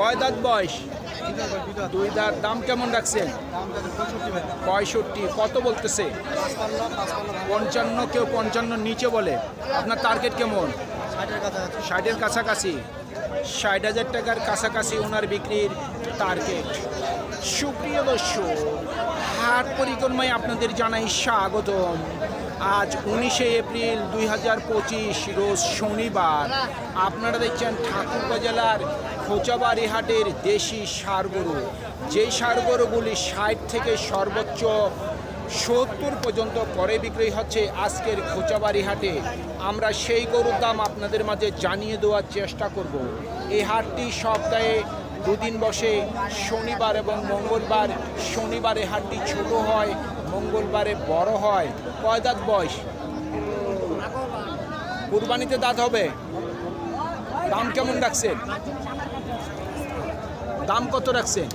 কয় দাঁত বয়স? দুই দাঁত। দাম কেমন রাখছেন? পঁয়ষট্টি। কত বলতেছে? পঞ্চান্ন, কেউ পঞ্চান্ন নিচে বলে। আপনার টার্গেট কেমন? ষাটের কাছাকাছি। ষাট হাজার টাকার কাছাকাছি ওনার বিক্রির টার্গেট সুপ্রিয় দর্শক, হাট পরিক্রমায় আপনাদের জানাই স্বাগতম। আজ উনিশে এপ্রিল দুই হাজার পঁচিশ, রোজ শনিবার। আপনারা দেখছেন ঠাকুরগাঁ জেলার খোঁচাবাড়ি হাটের দেশি সার গরু। যেই সার গরুগুলি ষাট থেকে সর্বোচ্চ সত্তর পর্যন্ত পরে বিক্রি হচ্ছে আজকের খোঁচাবাড়ি হাটে। আমরা সেই গরুর দাম আপনাদের মাঝে জানিয়ে দেওয়ার চেষ্টা করব। এই হাটটি সপ্তাহে দুদিন বসে, শনিবার এবং মঙ্গলবার। শনিবারে হাটটি ছোট হয়, মঙ্গলবারে বড় হয়। কয় দাঁত বয়স? কুরবানিতে দাঁত হবে। দাম কেমন রাখছেন? দাম কত রাখছেন?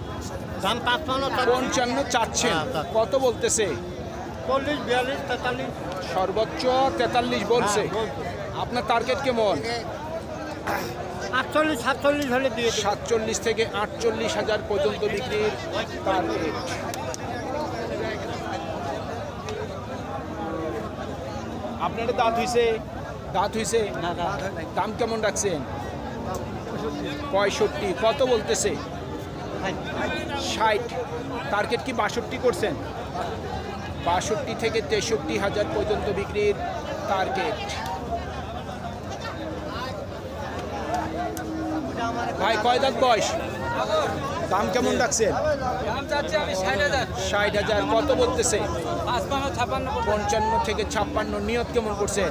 দাম পাঁচপান্ন পঞ্চান্ন চাচ্ছেন। কত বলতেছে? চল্লিশ বিয়াল্লিশ তেতাল্লিশ। সর্বোচ্চ তেতাল্লিশ বলছে। আপনার টার্গেট কেমন? আটচল্লিশ সাতচল্লিশ হলে দিয়ে সাতচল্লিশ থেকে আটচল্লিশ হাজার পর্যন্ত বিক্রির টার্গেট আপনার দাঁত হইছে? দাঁত হইছে? দাম কেমন রাখছেন? পঁয়ষট্টি। কত বলতেছে? ষাট। টার্গেট কি বাষট্টি করছেন? বাষট্টি থেকে তেষট্টি হাজার পর্যন্ত বিক্রির টার্গেট ভাই, কয় দাঁত বয়স? দাম কেমন রাখছেন? ষাট হাজার। কত বলতেছে? পঞ্চান্ন থেকে ছাপ্পান্ন। নিয়ত কেমন করছেন?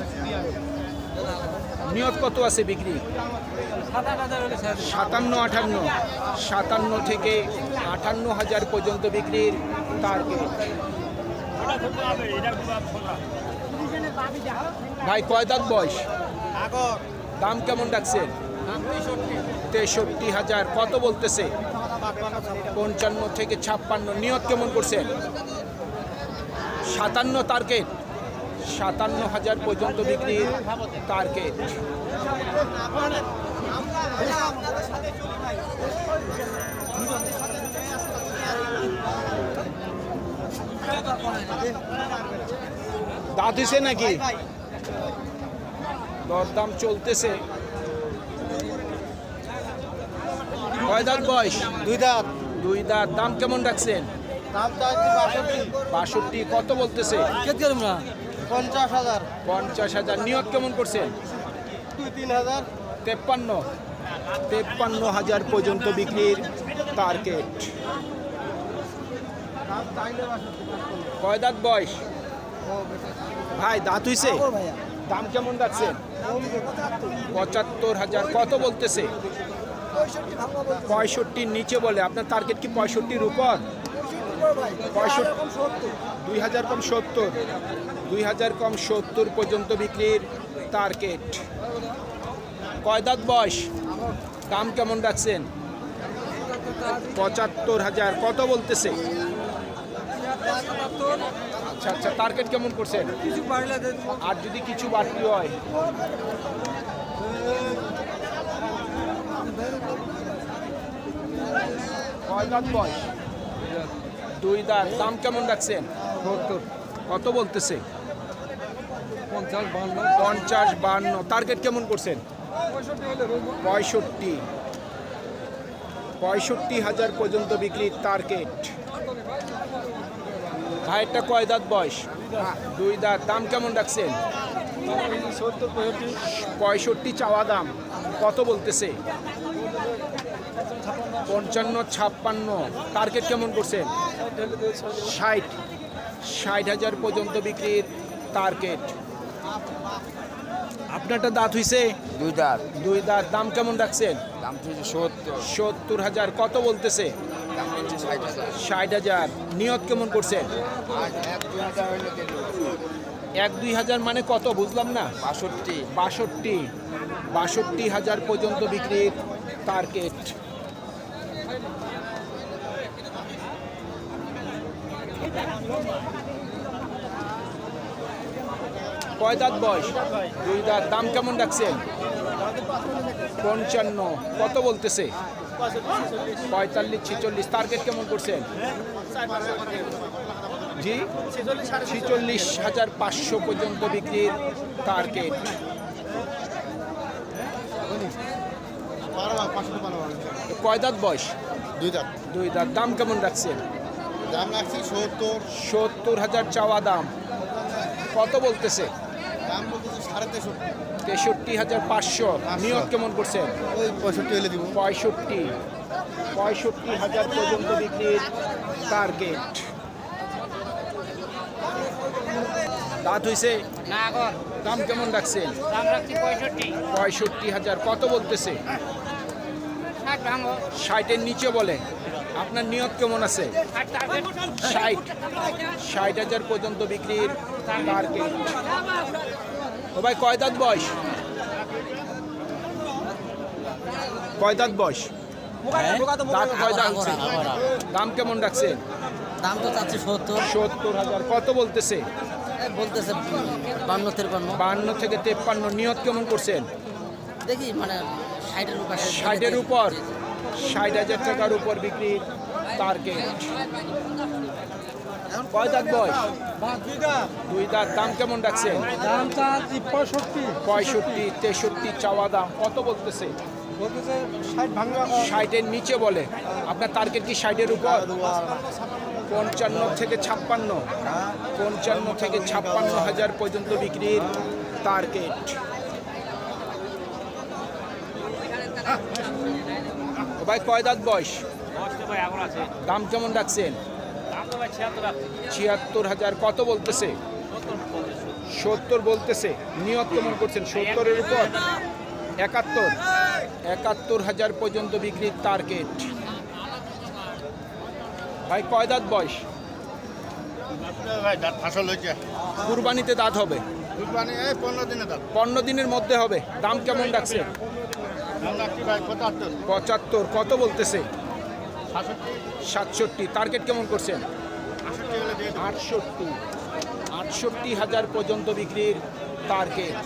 নিয়ত কত আছে বিক্রি? সাতান্ন আটান্ন সাতান্ন থেকে আটান্ন হাজার পর্যন্ত বিক্রির টার্গেট ভাই, কয় দাঁত বয়স? দাম কেমন রাখছেন তেষট্টি হাজার। কত বলতেছে? পঞ্চান্ন থেকে ছাপ্পান্ন। নিয়ত কেমন করছেন সাতান্ন টার্গেট সাতান্ন হাজার পর্যন্ত বিক্রির টার্গেট দাঁত হইছে নাকি? দরদাম চলতেছে। কয় দাঁত বয়স? দুই দাঁত। দুই দাঁত। দাম কেমন রাখছেন? দাম চাইছি বাষট্টি। বাষট্টি। কত বলতেছে? পঞ্চাশ হাজার। পঞ্চাশ হাজার। নিয়োগ কেমন করছেন? দুই তিন হাজার। তেপ্পান্ন। তেপ্পান্ন হাজার পর্যন্ত বিক্রির টার্গেট কয় দাঁত বয়স? ভাই দাঁত হইছে? দাম কেমন যাচ্ছে? পঁচাত্তর হাজার। কত বলতেছে? পঁয়ষট্টির নিচে বলে। আপনার টার্গেট কি পঁয়ষট্টির উপর? পঁয়ষট্টি দুই হাজার কম সত্তর। দুই হাজার কম সত্তর। পর্যন্ত বিক্রির টার্গেট কয় দাঁত বয়স? দাম কেমন রাখছেন? পঁচাত্তর হাজার। কত বলতেছে? আচ্ছা আচ্ছা টার্গেট কেমন করছেন? কিছু আর যদি কিছু বাড়তি হয়? কয় দাঁত বয়স? দুই দাঁত। দাম কেমন রাখছেন? কত বলতেছে? পঞ্চাশ বান্ন। পঞ্চাশ বান্ন। টার্গেট কেমন করছেন? পঁয়ষট্টি। পঁয়ষট্টি হাজার পর্যন্ত বিক্রির টার্গেট। ভাইয়েরটা কয় দাঁত বয়স? দুই দাঁত। দাম কেমন রাখছেন? পঁয়ষট্টি পঁয়ষট্টি চাওয়া দাম। কত বলতেছে? পঞ্চান্ন ছাপ্পান্ন। টার্গেট কেমন করছেন? ষাট। ষাট হাজার পর্যন্ত বিক্রির টার্গেট। আপনারটা দাঁত হইছে? দুই দাঁত। দুই দাঁত। দাম কেমন রাখছেন? দাম হচ্ছে সত্তর। সত্তর হাজার। কত বলতেছে? ষাট হাজার। নিয়ত কেমন করছেন? এক দুই হাজার মানে কত বুঝলাম না? বাষট্টি। বাষট্টি। বাষট্টি হাজার পর্যন্ত বিক্রির টার্গেট কয় দাঁত বয়স? দুই দাঁত। দাম কেমন রাখছেন পঞ্চান্ন। কত বলতেছে? পঁয়তাল্লিশ ছিচল্লিশ। টার্গেট কেমন করছেন? জি? ছিচল্লিশ হাজার পাঁচশো পর্যন্ত বিক্রির টার্গেট কয় দাঁত বয়স? দুই দাম দুই দাঁত। দাম কেমন রাখছেন? দাম রাখছি সত্তর। সত্তর হাজার চাওয়া দাম। কত বলতেছে? দাম বলতেছি সাড়ে তেষট্টি। তেষট্টি হাজার পাঁচশো। নিয়োগ কেমন করছেন ওই পঁয়ষট্টি হলে দিব। পঁয়ষট্টি। পঁয়ষট্টি হাজার পর্যন্ত বিক্রির টার্গেট দাঁত হইছে? না দাম কেমন রাখছেন দাম রাখছি পঁয়ষট্টি। পঁয়ষট্টি হাজার। কত বলতেছে? ষাটের নিচে বলে। আপনার নিয়ত কেমন আছে? ষাট। ষাট হাজার পর্যন্ত বিক্রির টার্গেট ও ভাই কয় দাঁত বয়স? কয় দাঁত বয়স? কয় দাম কেমন রাখছেন দাম তো চাচ্ছে সত্তর। সত্তর হাজার। কত বলতেছে? বলতেছে বান্ন তেরপান্ন বান্ন থেকে তেপ্পান্ন। নিয়ত কেমন করছেন? দেখি মানে ষাটের উপর। ষাটের উপর? ষাট হাজার টাকার উপর বিক্রির টার্গেট কয় দাঁত বয়স? দুই দাঁত। দাম কেমন রাখছেন? পঁয়ষট্টি। পঁয়ষট্টি তেষট্টি চাওয়া দাম। কত বলতেছে? বলতেছে ষাটের নিচে বলে। আপনার টার্গেট কি ষাটের উপর? পঞ্চান্ন থেকে ছাপ্পান্ন। পঞ্চান্ন থেকে ছাপ্পান্ন হাজার পর্যন্ত বিক্রির টার্গেট ভাই কয় দাঁত বয়স? দাম কেমন রাখছেন? দাম তো ভাই ছিয়াত্তর হাজার কত বলতেছে? সত্তর বলতেছে। নিয়ত কেমন করছেন? সত্তরের উপর? একাত্তর? একাত্তর হাজার পর্যন্ত বিক্রির টার্গেট ভাই কয় দাঁত বয়স? কুরবানিতে দাঁত হবে? পনেরো দিনের মধ্যে হবে। দাম কেমন রাখছে পঁচাত্তর, কত বলতেছে? সাতষট্টি টার্গেট কেমন করছেন আটষট্টি আটষট্টি হাজার পর্যন্ত বিক্রির টার্গেট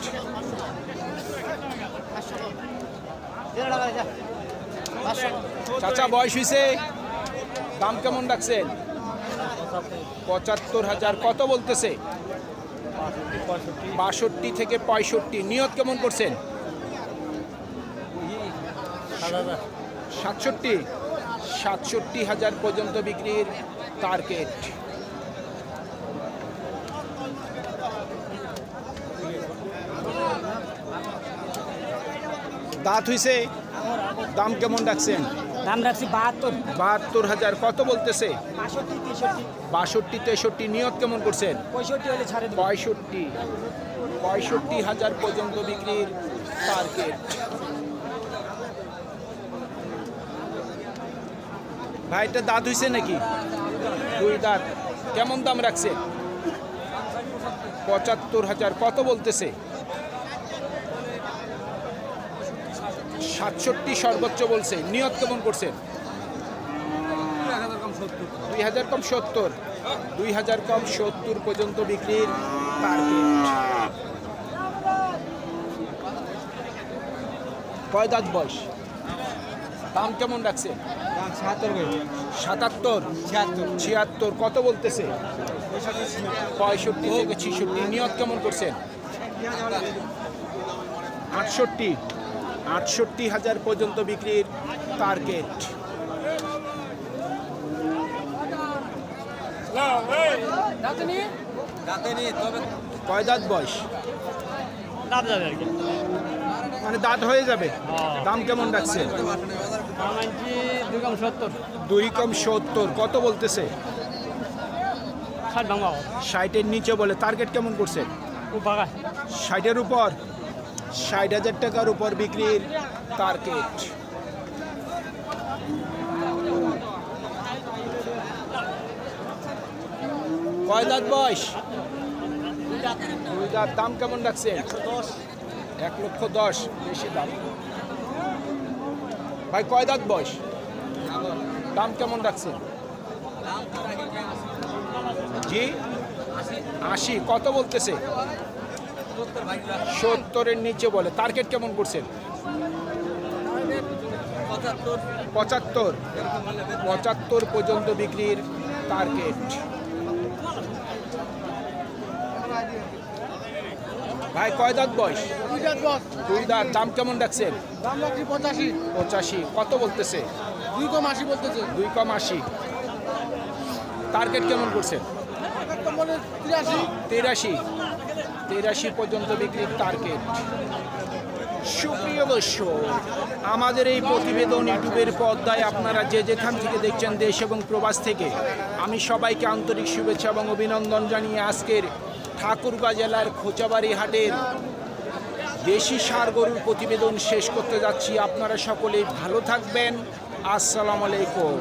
চাচা, বয়স হয়েছে দাম কেমন রাখছেন? পঁচাত্তর হাজার, কত বলতেছে? বাষট্টি থেকে পঁয়ষট্টি, নিয়ত কেমন করছেন? সাতষট্টি। সাতষট্টি হাজার পর্যন্ত বিক্রির টার্গেট দাঁত হইছে দাম কেমন রাখছেন? দাম রাখছি বাহাত্তর। বাহাত্তর হাজার কত বলতেছে? বাষট্টি তেষট্টি। নিয়ত কেমন করছেন? পঁয়ষট্টি হলে ছাড়ে পঁয়ষট্টি। পঁয়ষট্টি হাজার পর্যন্ত বিক্রির টার্গেট ভাইটা দাঁত হইছে নাকি? দুই দাঁত। কেমন দাম রাখছে? পঁচাত্তর হাজার। কত বলতেছে? সাতষট্টি সর্বোচ্চ বলছে। নিয়ত কেমন করছেন? দুই হাজার কম সত্তর। দুই হাজার কম সত্তর পর্যন্ত বিক্রির কয় দাঁত বয়স? দাম কেমন রাখছে? সাতাত্তর? ছিয়াত্তর। কত বলতেছে? পঁয়ষট্টি। থেকে ছিষট্টি। নিয়ত কেমন করছেন? আটষট্টি। আটষট্টি হাজার পর্যন্ত বিক্রির টার্গেট কয় দাঁত বয়স? দাম আর কি। মানে দাঁত হয়ে যাবে। দাম কেমন রাখছে দুই কম সত্তর। কত বলতেছে? ষাট ষাটের নিচে বলে টার্গেট কেমন করছে? ষাটের উপর? ষাট হাজার টাকার উপর বিক্রির টার্গেট কয় দাঁত বয়স? দুই দাঁত। দাম কেমন রাখছে এক লক্ষ দশ বেশি দাম। ভাই, কয় দাঁত বয়স? দাম কেমন রাখছে জি? আশি, কত বলতেছে? সত্তরের নিচে বলে। টার্গেট কেমন করছেন? পঁচাত্তর। পঁচাত্তর পর্যন্ত বিক্রির টার্গেট। ভাই কয় দাঁত বয়স? দুই দাঁত দাম কেমন রাখছেন পঁচাশি। পঁচাশি। কত বলতেছে? দুই কম আশি বলতেছে। দুই কম আশি। টার্গেট কেমন করছেন? তেরাশি। তেরাশি পর্যন্ত বিক্রির টার্গেট। সুপ্রিয় দর্শক আমাদের এই প্রতিবেদন ইউটিউবের পর্দায় আপনারা যে যেখান থেকে দেখছেন দেশ এবং প্রবাস থেকে আমি সবাইকে আন্তরিক শুভেচ্ছা এবং অভিনন্দন জানিয়ে আজকের ঠাকুরগাঁ জেলার খোঁচাবাড়ি হাটের দেশি সার গরুর প্রতিবেদন শেষ করতে যাচ্ছি। আপনারা সকলেই ভালো থাকবেন। আসসালামু আলাইকুম।